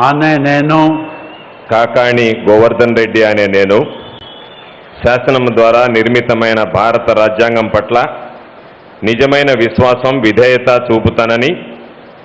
ఆనే నేను కాకాణి గోవర్ధన్ రెడ్డి అనే నేను శాసనం ద్వారా నిర్మితమైన భారత రాజ్యాంగం పట్ల నిజమైన విశ్వాసం విధేయత చూపుతానని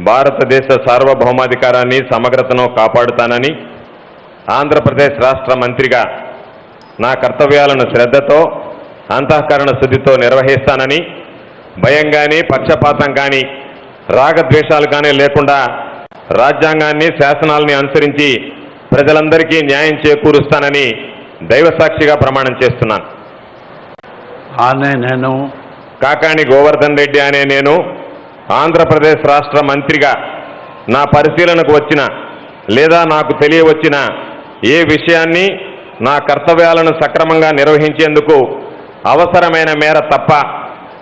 భారతదేశ సార్వభౌమాధికారాన్ని సమగ్రతను కాపాడుతానని ఆంధ్రప్రదేశ్ రాష్ట్ర మంత్రిగా నా కర్తవ్యాలను శ్రద్ధతో అంతఃకరణ శుద్ధితో నిర్వహిస్తానని భయం కానీ పక్షపాతం కానీ రాగద్వేషాలు కానీ లేకుండా రాజ్యాంగాన్ని శాసనాల్ని అనుసరించి ప్రజలందరికీ న్యాయం చేకూరుస్తానని దైవసాక్షిగా ప్రమాణం చేస్తున్నాను. అనే నేను. కాకాణి గోవర్ధన్ రెడ్డి అనే నేను ఆంధ్రప్రదేశ్ రాష్ట్ర మంత్రిగా నా పరిశీలనకు వచ్చిన లేదా నాకు తెలియవచ్చిన ఏ విషయాన్ని నా కర్తవ్యాలను సక్రమంగా నిర్వహించేందుకు అవసరమైన మేర తప్ప